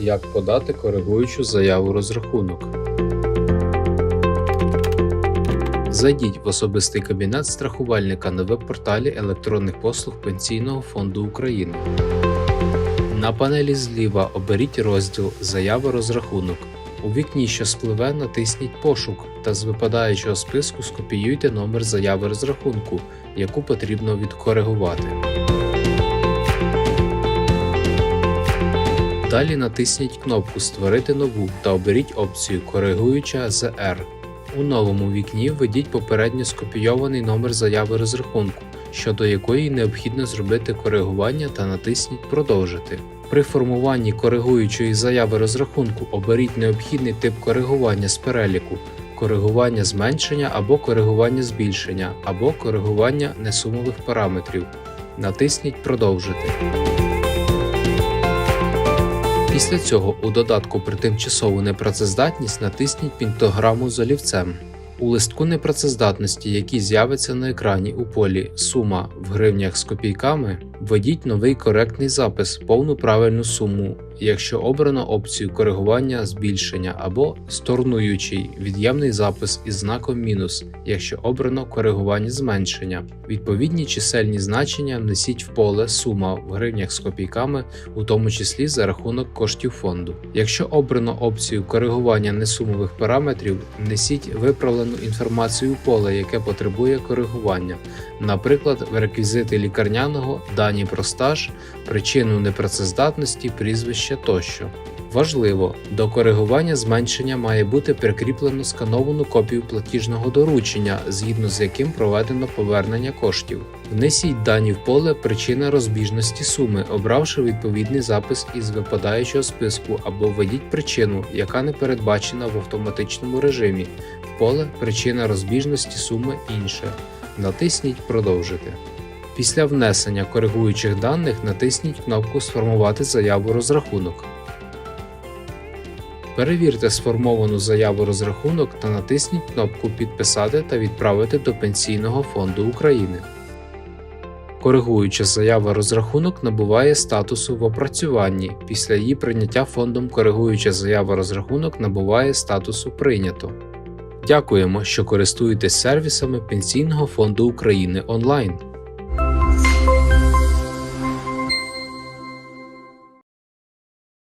Як подати коригуючу заяву розрахунок. Зайдіть в особистий кабінет страхувальника на веб-порталі електронних послуг Пенсійного фонду України. На панелі зліва оберіть розділ Заява розрахунок. У вікні, що спливе, натисніть Пошук та з випадаючого списку скопіюйте номер заяви розрахунку, яку потрібно відкоригувати. Далі натисніть кнопку Створити нову та оберіть опцію Коригуюча ЗР. У новому вікні введіть попередньо скопійований номер заяви розрахунку, щодо якої необхідно зробити коригування та натисніть Продовжити. При формуванні коригуючої заяви розрахунку оберіть необхідний тип коригування з переліку коригування зменшення або коригування збільшення, або коригування несумових параметрів. Натисніть Продовжити. Після цього у додатку при тимчасову непрацездатність натисніть пінтограму з олівцем. У листку непрацездатності, який з'явиться на екрані у полі Сума в гривнях з копійками, введіть новий коректний запис, повну правильну суму, якщо обрано опцію коригування збільшення або сторнуючий від'ємний запис із знаком мінус, якщо обрано коригування зменшення. Відповідні чисельні значення внесіть в поле Сума в гривнях з копійками, у тому числі за рахунок коштів фонду. Якщо обрано опцію коригування несумових параметрів, внесіть виправлену інформацію у поле, яке потребує коригування, наприклад, в реквізити лікарняного, дані про стаж, причину непрацездатності, прізвище тощо. Важливо, до коригування зменшення має бути прикріплено скановану копію платіжного доручення, згідно з яким проведено повернення коштів. Внесіть дані в поле причина розбіжності суми, обравши відповідний запис із випадаючого списку, або введіть причину, яка не передбачена в автоматичному режимі. В поле причина розбіжності суми інше. Натисніть Продовжити. Після внесення коригуючих даних натисніть кнопку Сформувати заяву розрахунок. Перевірте сформовану заяву розрахунок та натисніть кнопку Підписати та відправити до Пенсійного фонду України. Коригуюча заява розрахунок набуває статусу в опрацюванні. Після її прийняття фондом коригуюча заява розрахунок набуває статусу Прийнято. Дякуємо, що користуєтесь сервісами Пенсійного фонду України онлайн.